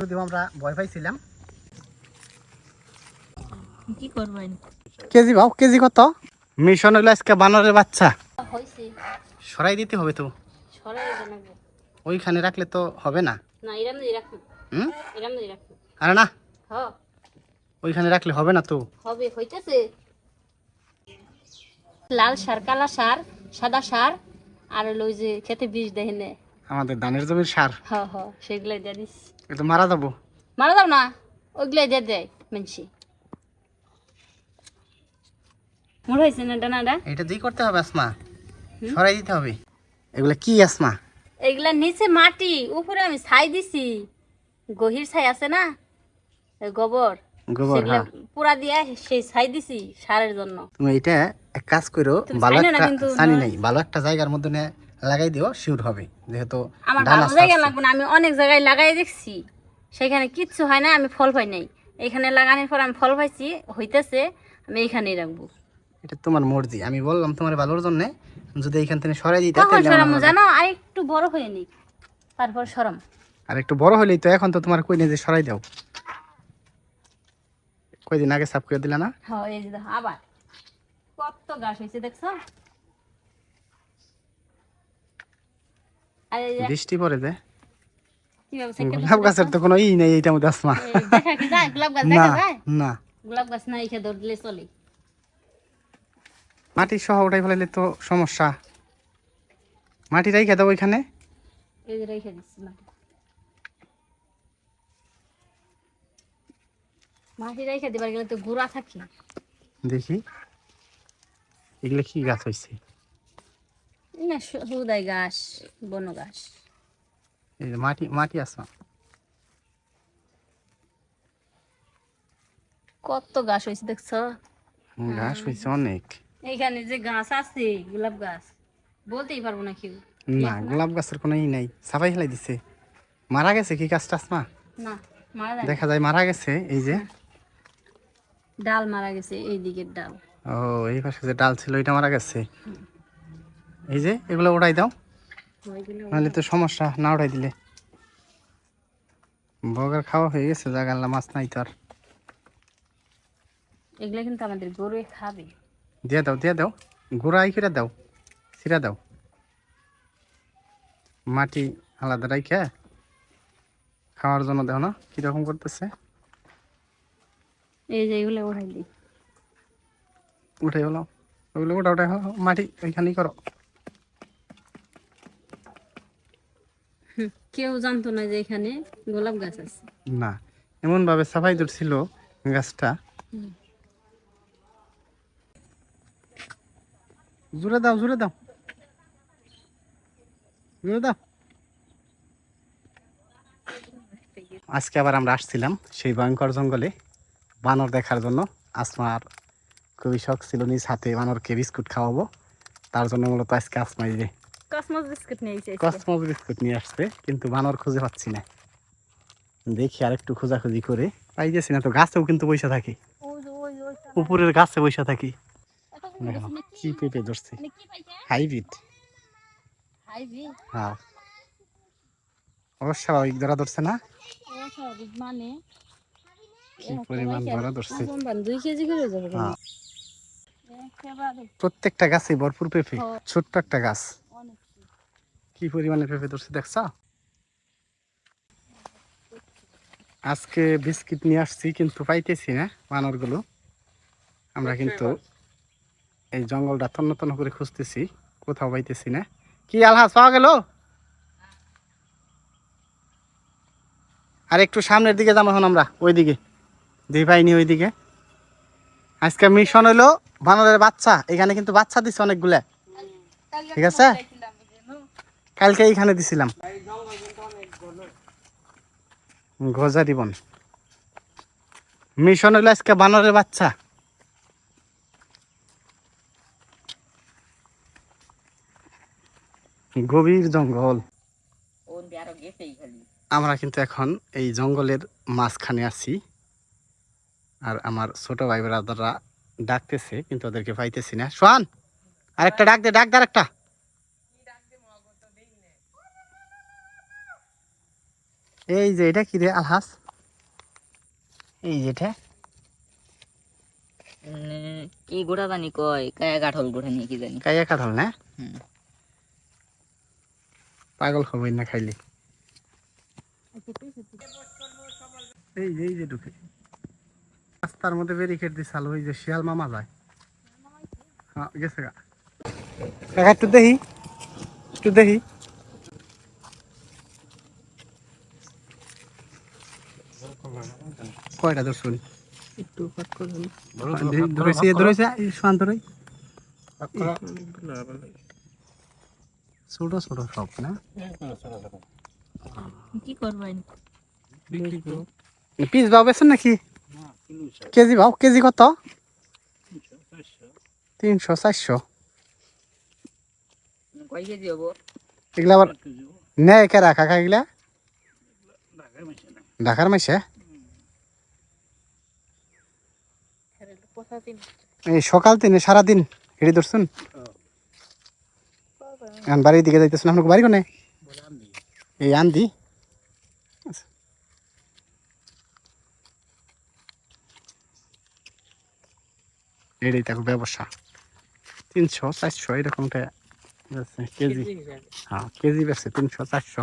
যদিও আমরা ভয় পাইছিলাম। কি করবেন? কেজি ভাও কেজি কত? মিশন হইল আজকে বানরের বাচ্চা। হয়েছে সরাই দিতে হবে তো। সরাই ওইখানে রাখলে তো হবে না। না এরাম দিয়ে রাখুন হুম? এরাম দিয়ে রাখুন আরে না। ওইখানে রাখলে হবে না তো। হবে হইতেছে। লাল সার কালা সার সাদা সার আর হলো ওই যে খেতে বীজ নে। আমাদের ধানের জমির সার। হ হ সেগুলাই দিয়ে এটা মারা যাব। মারা দাও না? ওইগুলাই দিয়ে দেয় মানছি। মোড় হয়েছে না ডানাটা এটা দিয়ে করতে হবে আসমা। সরাই দিতে হবে। এগুলা কি আসমা? এইগুলা নিচে মাটি উপরে আমি ছাই দিছি। গহির ছাই আছে না? গোবর। গোবর হ্যাঁ। পুরা দিয়ে সেই ছাই দিছি সারের জন্য। তুমি এটা এক কাজ করো ভালো একটা জানি নাই ভালো একটা জায়গার মধ্যে নিয়ে লাগাই দিও শিওর হবে। যেহেতু আমার ভালো জায়গা লাগবে না আমি অনেক জায়গায় লাগাই দেখছি। সেখানে কিচ্ছু হয় না আমি ফল পাই নাই। এখানে লাগানোর পর আমি ফল পাইছি হইতেছে আমি এইখানেই রাখব। এটা তোমার মর্জি। আমি বললাম তোমার ভালোর জন্য যদি এইখান থেকে সরাই দিতে তাহলে সরম জানো? আর একটু বড় হয়ে নি তারপর সরম। আর একটু বড় হলেই তো এখন তো তোমার কই যে সরাই দাও। কয়দিন আগে সাফ করে দিলা না? হ্যাঁ এই যে আবার। কত গাছ হয়েছে দেখছ আর এই যে বৃষ্টি পরে যে। গোলাপ গাছের তো কোনো ই নেই এইটার মধ্যে আসমা। না না। গোলাপ গাছ না ধরলে চলে। মাটি সহ উঠাই ফেলাইলে তো সমস্যা। মাটি রাইখা দাও ওইখানে। এই যে রেখে দিচ্ছি মাটি। মাটি রেখে দিবার গেলে তো গুড়া থাকে। দেখি। এগুলো কি গাছ হয়েছে না সুদাই গাছ বন গাছ এই মাটি মাটি আসা কত গাছ হয়েছে দেখছ? গাছ হয়েছে অনেক। এইখানে যে গাছ আছে গোলাপ গাছ বলতেই পারব না কেউ। না গোলাপ গাছের কোনো ই নাই। সাফাই ফেলাই দিছে। মারা গেছে কি গাছটা আসমা? না মারা যায় দেখা যায় মারা গেছে এই যে। ডাল মারা গেছে এই দিকের ডাল। ও এই পাশে যে ডাল ছিল এটা মারা গেছে। এই যে এগুলো উড়াই দাও। নাহলে তো সমস্যা না উড়াই দিলে। বগার খাওয়া হয়ে গেছে জাগাল্লা মাছ নাই তো আর। এগুলো কিন্তু আমাদের গরু খাবে। দিয়ে দাও দিয়ে দাও। গুড়াই করে দাও ছিঁড়া দাও। মাটি আলাদা রাইখে খাওয়ার জন্য দাও না কীরকম করতেছে? এই যে এগুলো উঠাই দিই। উঠে হলো ওগুলো ওটা ওটা মাটি ওইখানেই করো। কেউ জানতো না যে এখানে গোলাপ গাছ আছে। না এমন ভাবে সাফাই ছিল গাছটা। জুড়ে দাও জুড়ে দাও। জুড়ে দাও। আজকে আবার আমরা আসছিলাম সেই ভয়ঙ্কর জঙ্গলে বানর দেখার জন্য। আসমার খুবই শখ ছিল নিজ হাতে বানরকে বিস্কুট খাওয়াবো। তার জন্য মূলত আজকে আসমা যে কসমস বিস্কুট নিয়ে এসেছে। কসমস বিস্কুট নিয়ে আসছে কিন্তু বানর খুঁজে পাচ্ছি না। দেখি আর একটু খোঁজাখুঁজি করে। পাইতেছি না তো গাছেও কিন্তু বসে থাকি। উপরের গাছে বসে থাকি। কি পেঁপে ধরছে। হাইব্রিড। হ্যাঁ। অস্বাভাবিক ধরা ধরছে না। মানে? কি পরিমাণ ধরা ধরছে। দুই কেজি করে যাবে হ্যাঁ। প্রত্যেকটা গাছে ভরপুর পেঁপে। ছোট্ট একটা গাছ। কি পরিমাণে পেঁপে ধরছে দেখছ? আজকে বিস্কিট নিয়ে আসছি কিন্তু পাইতেছি না বানরগুলো। আমরা কিন্তু এই জঙ্গলটা তন্ন তন্ন করে খুঁজতেছি কোথাও পাইতেছি না। কি আলহাজ পাওয়া গেল? আর একটু সামনের দিকে যাব এখন আমরা ওইদিকে। দুই পাইনি ওইদিকে। আজকে মিশন হলো বানরের বাচ্চা এখানে কিন্তু বাচ্চা দিছে অনেকগুলা। ঠিক আছে? কালকে এইখানে দিছিলাম। গজা দিবন মিশন হলো আজকে বানরের বাচ্চা। গভীর জঙ্গল। আমরা কিন্তু এখন এই জঙ্গলের মাঝখানে আছি। আর আমার ছোট ভাই ব্রাদাররা ডাকতেছে, কিন্তু ওদেরকে পাইতেছি না। সোহান, আরেকটা ডাক দে ডাক দে আরেকটা। এই যে এটা কি রে আলহাস? এই যেটা কি গোটা জানি কয় কায়া কাঠল গোটা নিয়ে কি জানি। কাইয়া কাঠল না। পাগল হবই না খাইলে। এই যে এই যে ঢুকে রাস্তার মধ্যে ব্যারিকেড দিয়ে চালু ওই যে শিয়াল মামা যায়। হ্যাঁ গেছে গা। একটু দেখি। একটু দেখি। কয়টা ধরছুন একটু ফাট করে ধরেছে ধরেছে শান্ত রই। ছোট ছোট সব না? কি করবেন? পিস ভাও বেছেন নাকি? কেজি ভাও কেজি কত? তিনশো চারশো। কয় কেজি হব? এগুলা আবার নেয় কেরা কাকা এগুলা? ঢাকার মাইসে এই সকাল তিনে সারাদিন হেঁটে ধরছুন? এখন বাড়ির দিকে যাইতেছেন আপনার বাড়ি কোনে? এই আন্দি। এটাই থাকুক ব্যবসা। তিনশো চারশো এরকমটা কেজি। হ্যাঁ কেজি বেছে তিনশো চারশো।